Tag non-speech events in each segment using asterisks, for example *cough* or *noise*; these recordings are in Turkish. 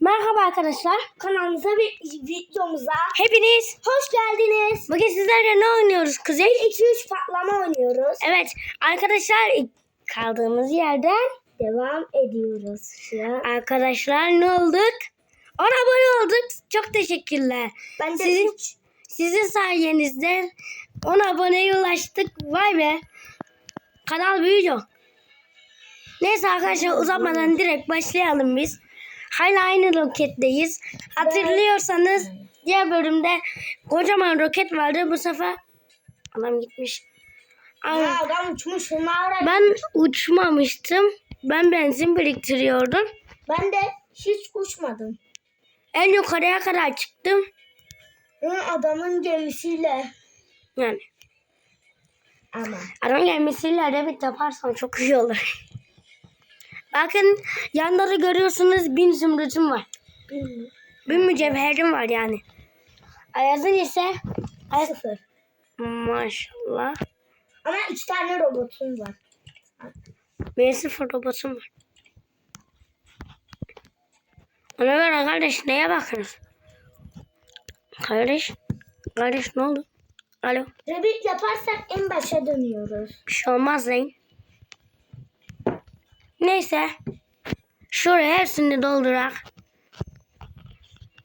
Merhaba arkadaşlar. Kanalımıza ve videomuza Hepiniz hoş geldiniz. bugün sizlerle ne oynuyoruz Kuzey? 2-3 patlama oynuyoruz. Evet arkadaşlar kaldığımız yerden Devam ediyoruz şu an. arkadaşlar ne olduk? 10 abone olduk. Çok teşekkürler. Ben de Sizin, üç- sizin sayenizde 10 aboneye ulaştık. Vay be. Kanal büyüyor. Neyse arkadaşlar uzatmadan direkt başlayalım biz. Hala aynı roketteyiz. Hatırlıyorsanız diğer bölümde kocaman roket vardı. Bu sefer adam gitmiş. Ay, Ya adam uçmuş. Ben uçmamıştım. Ben benzin biriktiriyordum. ben de hiç uçmadım. En yukarıya kadar çıktım. Adamın gemisiyle Yani ama. adam gelmesiyle de bir yaparsam çok iyi olur. Bakın yanları görüyorsunuz bin zümrütüm var. Bilmiyorum. Bir mücevherim var yani. Ayaz'ın ise Ayaz Sıfır. maşallah. Ama iki tane robotum var. Benim sıfır robotum var. Ona göre kardeş neye bakıyorsunuz? Kardeş, kardeş ne oldu? Alo, Rebit yaparsak en başa dönüyoruz. bir şey olmaz lan. Neyse, şuraya hepsini doldurak.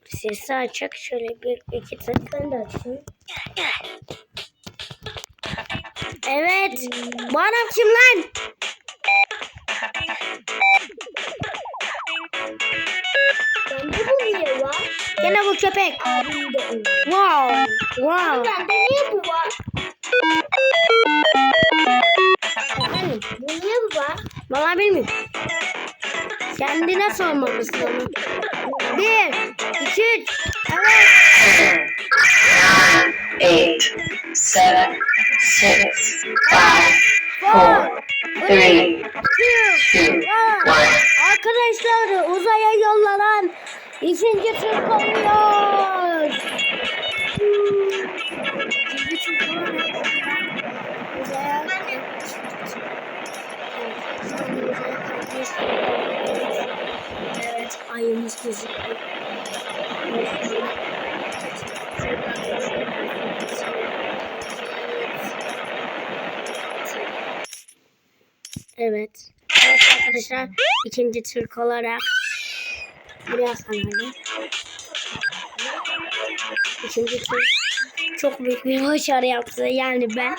Sesi açık, şöyle bir iki tık. Ben de açayım. Evet, bu adam kim lan? Bende bu niye var? Gene bu köpek. Abim de. Wow, wow. Bende niye bu var? Var? Valla bilmiyorum. Kendine sormalısın onu. Bir, iki, üç. Evet. eight, seven, six, five, Four, three, two, one. Arkadaşlar uzaya yollanan ikinci Türk oluyor. İkinci Türk olarak uzaya Evet, ayımız gözüküyor. Evet. Evet arkadaşlar ikinci Türk olarak buraya kanalı. İkinci Türk çok büyük bir başarı yaptı. Yani ben.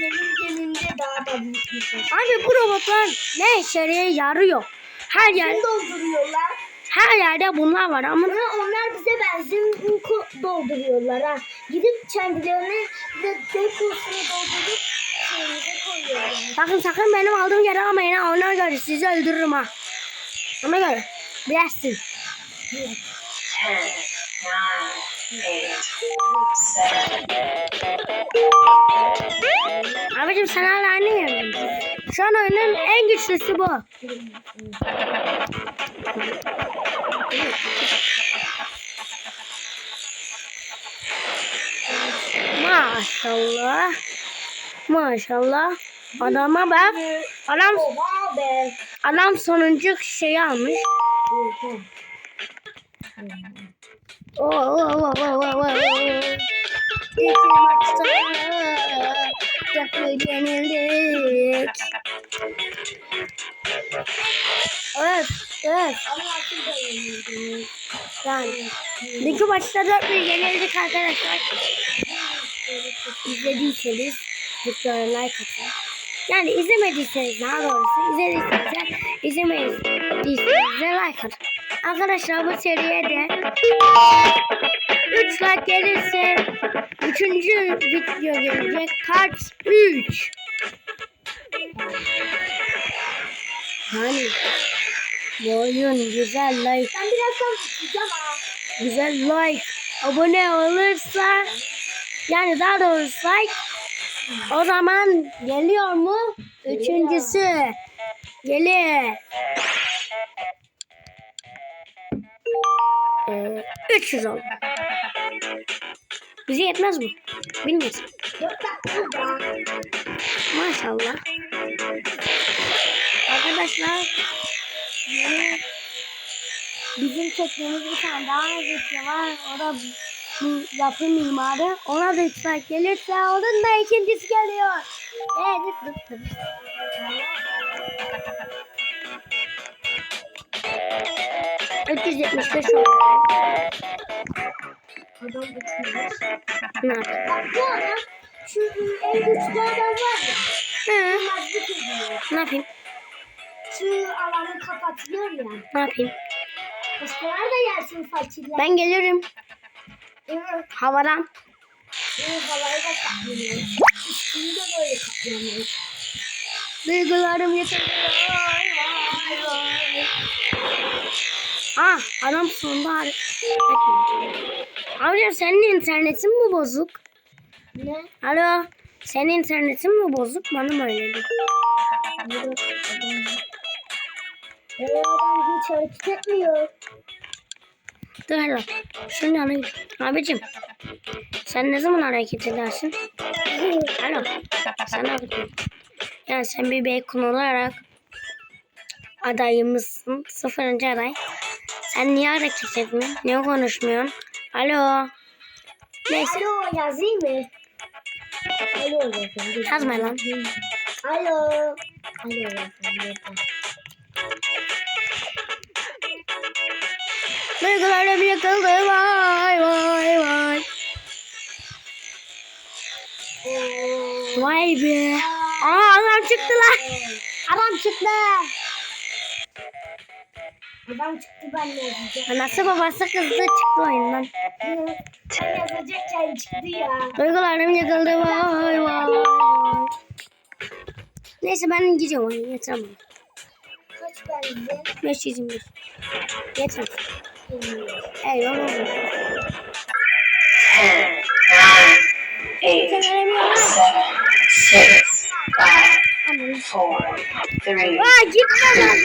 Benim gemimde daha da büyük bir şey. Abi bu robotlar ne işe yarıyor? Her yer dolduruyorlar. her yerde bunlar var ama Ama onlar bize benzin dolduruyorlar ha. Gidip kendilerine de deposunu doldurup şeyimize koyuyorlar. sakın sakın benim aldığım yere almayın ha. Ona göre sizi öldürürüm ha. Ona göre. Bilesin. Ten, nine, eight, seven, Abicim sen hala aynı yerde. Şu an oyunun en güçlüsü bu. Maşallah. Maşallah. Adama bak. Adam adam sonuncu şeyi almış. Oo, oo, oo, oo, oo. İki maçta çok yenildik. Da yenildi. Yani dünkü maçta 4 yenildik arkadaşlar. İzlediyseniz videoya like atın. Yani izlemediyseniz daha doğrusu izlediyseniz izlemediyseniz de like atın. Arkadaşlar bu seriye de 3 like gelirse 3. video gelecek. Part 3. Yani bu oyun güzel like Ben birazdan tutacağım ha. güzel like abone olursa yani daha doğrusu like o zaman geliyor mu? Üçüncüsü gelir. Ee, 300 oldu. Bize yetmez dakika daha. Maşallah. Arkadaşlar bizim çektiğimiz bir tane daha video var. O da bu yapı mimarı. Ona da ıslah gelirse onun da ikincisi geliyor. Evet. yüz yetmiş beş oldu. Adam? Bak bu adam şu en güçlü adam var ya. Hı, ne yapayım? Şu alanı kapatıyor ya. Ne yapayım? Başkalar da yersin fakirler. Ben gelirim. Evet. Havadan. Bu havayı da kaplıyor. Üstünü de böyle kaplıyor. Duygularım yetemiyor. Vay vay vay. Ah adam sonunda hareket Amcam senin internetin mi bozuk? Ne? Alo. Senin internetin mi bozuk? Bana mı öyle dedi? Evet hiç hareket etmiyor. Dur hele. Şunun yanına git. Abicim. Sen ne zaman hareket edersin? Alo. Sen abicim. Yani sen bir bacon olarak adayımızsın. Sıfırıncı aday. Sen niye hareket etmiyorsun? Niye konuşmuyorsun? Alo. Neyse. Alo yazayım mı? Alo yazayım. Yazma lan. Alo. Alo yazayım. Duygularım yıkıldı vay vay vay. Vay be. Aa adam çıktı lan. Adam çıktı. Adam çıktı ben yazacağım. Anası babası kızdı çıktı oyundan. Ben yazacakken çıktı ya. Duygularım yıkıldı vay vay. Neyse ben gidiyorum oyun yeter bana. Kaç bende? 521. Yeter. Eyvallah. Ten, nine, four, three, Aa gitme lan.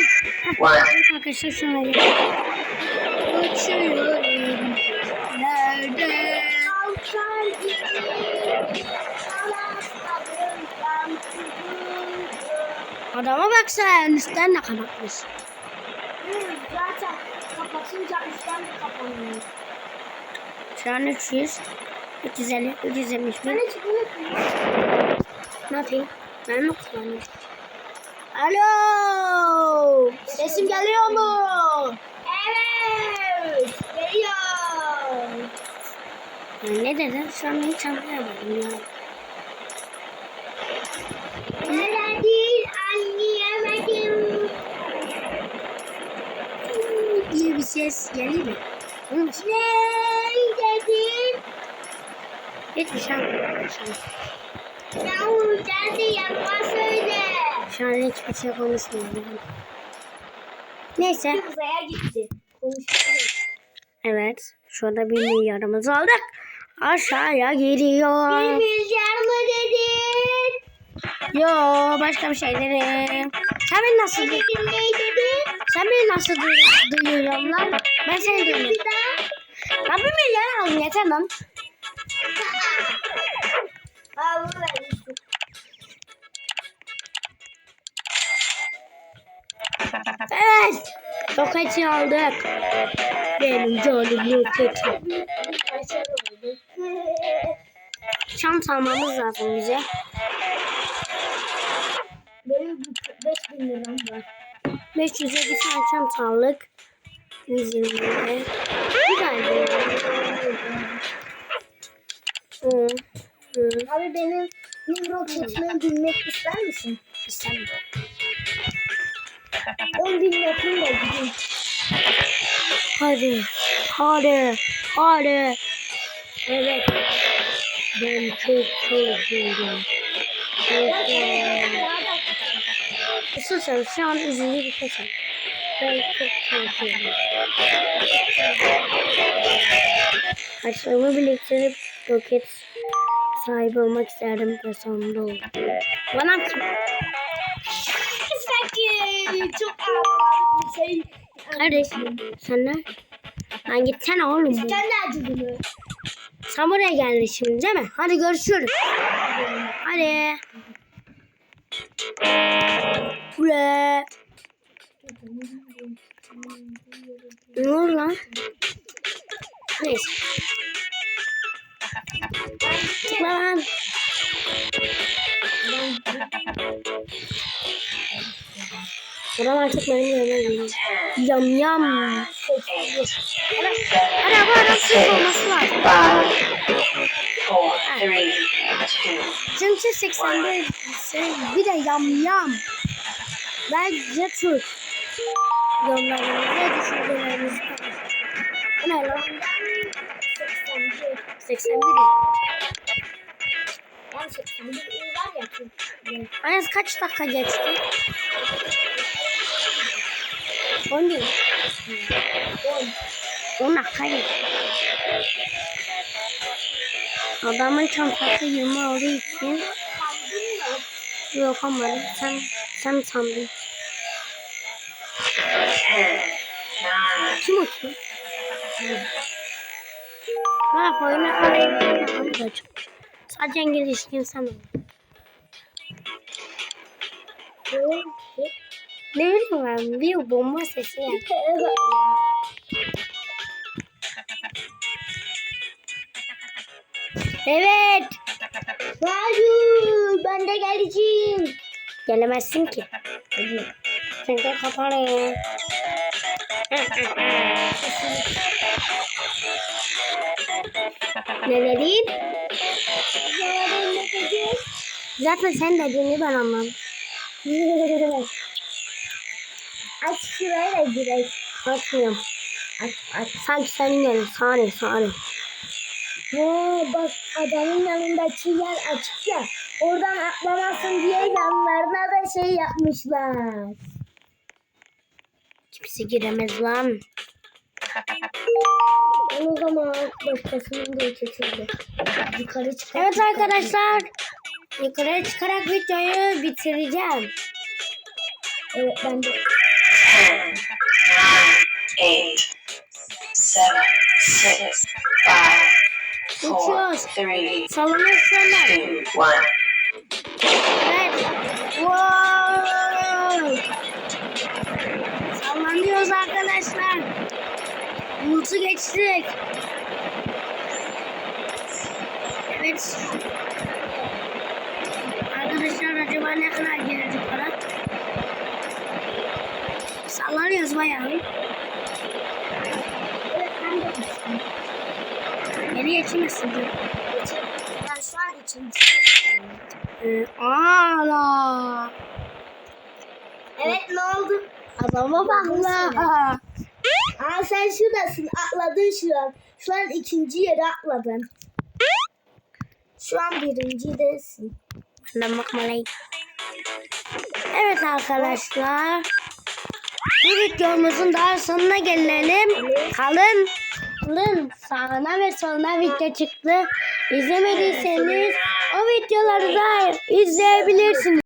one. Arkadaşlar şuna gel. Uçuyorum. Nerede? Ben. Adama bak sen üstten ne kapatmış. Zaten kapatınca üstten de kapanıyor. Şu an 300. 350, 370 Ben bin. hiç unutmuyorum. Ne yapayım? Ben mi kullanayım? Alo! Sesim geliyor mu? Evet. Geliyor. Ya ne dedin? Şu an hiç anlayamadım ya. Anlayamadım. diye bir ses geliyor mu? Ne dedin? hiçbir şey anlamadım. Şu an. Yahu sen de yapma söyle. Şu an hiçbir şey konuşmuyorum. Neyse. Uzaya gitti. Konuşuyor. Evet. Şurada bir milyarımız aldık. Aşağıya Bir gidiyor. milyar mı dedin? Yo başka bir şey dedim. Sen beni nasıl Ne du- dedin ne dedin? Sen beni nasıl du- duyuyorsun lan? Ben seni duyuyorum. Bir. Ben bir milyar aldım yeter lan. Roketi aldık. Benim canım oldu. Çant almamız lazım bize. Benim 5000 liram var. 500'e bir tane çant aldık. 120'ye. Bir tane. Hı. Hı. Abi benim bir roketime binmek ister misin? İstemiyorum. 10 bin. Hadi. Hadi. Hadi. Evet. Ben çok çalışıyorum. Sus sen şu an üzüldü bir şey sen. Ben çok çalışıyorum. Harçlığımı biriktirip roket sahibi olmak isterdim ve sonunda oldum. Bana kim? Sakin. Çok ağır bir şey. Kardeşim sen ne? Lan gitsene oğlum. Sen de acıdın Sen buraya geldin şimdi değil mi? Hadi görüşürüz. Hadi. Bre. Ne oldu lan? Neyse. Lan. Buram artık benim geliyor. Yam yam. Adam Türk olması lazım. Çünkü 81 bir de yam yam. Bence Türk. Yorumlarınızı düşüncelerinizi paylaşın. Bu ne lan? 81 Ben 81 il var ya Türk. Ayaz kaç dakika geçti? 10 değil. 10 dakika geçti. Adamın çantası 20 olduğu için yok ama sen sen sandın. Kim uçtu? Ha oyunu arayayım. Sadece İngilizce insan olur. Ne bileyim ben bir bomba sesi ya. *laughs* Evet. Hayır ben de geleceğim. Gelemezsin ki. Çünkü kapalı ya. ne dedin? Zaten sen dediğini ben anladım. Aç şuraya da girek. Açmıyorum. Aç aç. Sanki senin yerin. Saniye saniye. Ha bak adamın yanındaki yer açık ya. Oradan atlamasın diye yanlarına da şey yapmışlar. Kimse giremez lan. O zaman başkasının da ötesinde. Yukarı çıkar. Evet arkadaşlar. Yukarı çıkarak videoyu bitireceğim. Evet ben de. 10, 8, 7, 6, 5, Uçuyor. Sallanırsana. Evet. Wow. Sallanıyoruz arkadaşlar. Bulutu geçtik. Evet. Arkadaşlar acaba ne kadar gelecek para? Sallanıyoruz bayağı. Beni geçemezsin diyor. Ben şu an üçüncü. Ee, Ala. Evet ne oldu? Adama bak la. Aa sen şuradasın atladın şu an. Şu an ikinci yere atladın. Şu an birinci değilsin. Benden bakmalıyım. Evet arkadaşlar. Bu videomuzun daha sonuna gelelim. Kalın. Kalın. Sağına ve soluna video çıktı. İzlemediyseniz o videoları da izleyebilirsiniz.